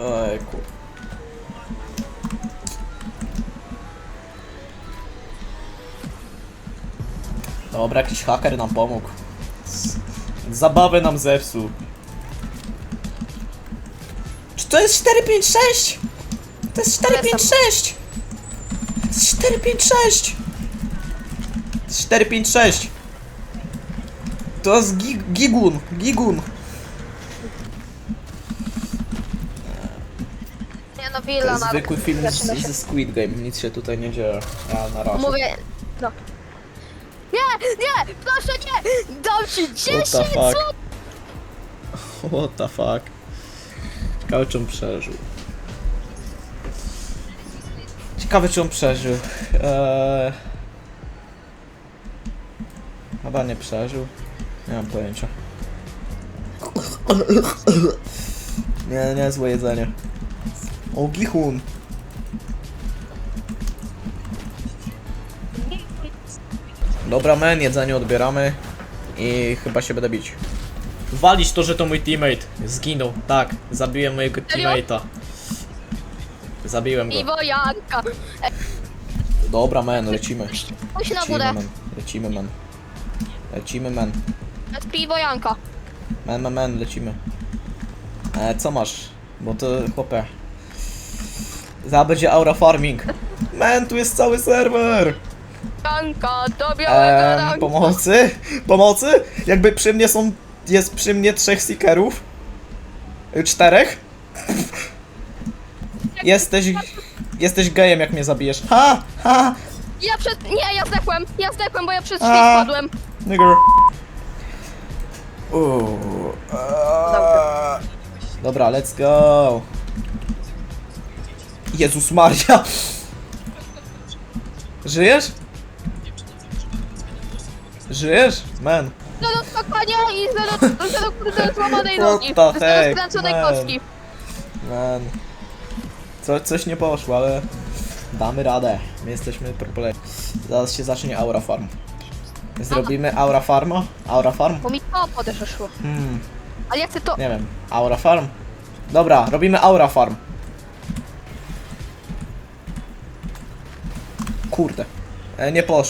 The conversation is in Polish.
Ojku. Dobra, jakiś haker nam pomógł. Zabawę nam zepsuł. Czy to jest 456? To jest 456! To jest 456! To jest 456! To jest gig gigun, gigun. No, To Villa jest na zwykły film zaczyna z, się. ze Squid Game, nic się tutaj nie dzieje. Ja na razie. Mówię, no. Nie, nie, proszę nie! Dam ci 10 What the fuck? zł! What the fuck? Ciekawe czy on przeżył. Ciekawe czy on przeżył. Eee... Chyba nie przeżył. Nie mam pojęcia. Nie, nie, złe jedzenie. O, gichun. Dobra, men, jedzenie odbieramy i chyba się będę bić. Walić to, że to mój teammate. Zginął, tak. Zabiłem mojego Serio? teammate'a. Zabiłem go. Piwo Janka. Dobra, men, lecimy. Pójdź na Lecimy, górę. men. Lecimy, men. Lecimy, men. To jest piwo Janka. Men, men, men, lecimy. E, co masz? Bo to, chłopie. Za będzie aura farming. Men, tu jest cały serwer. Do białego Ehm, pomocy? Pomocy? Jakby przy mnie są. Jest przy mnie trzech seekerów. Y, Czterech? Jesteś. Jesteś gejem, jak mnie zabijesz. Ha! Ha! Ja przed... Nie, ja zdechłem. Ja zdechłem, bo ja przed drzwi A. spadłem. Nigger. Uuu. Eee. Dobra, let's go. Jezus Maria. Żyjesz? Żyjesz? Man. Zero skakania i zero, zero kurde złamanej What nogi. the Zero heck, skręconej man. kostki. Man. Co, coś nie poszło, ale damy radę. My jesteśmy pro player. Zaraz się zacznie Aura Farm. Zrobimy Aura Farma? Aura Farm? Bo mi to podeszło. Hmm, Ale ja chcę to... nie wiem. Aura Farm? Dobra, robimy Aura Farm. Kurde. Nie poszło.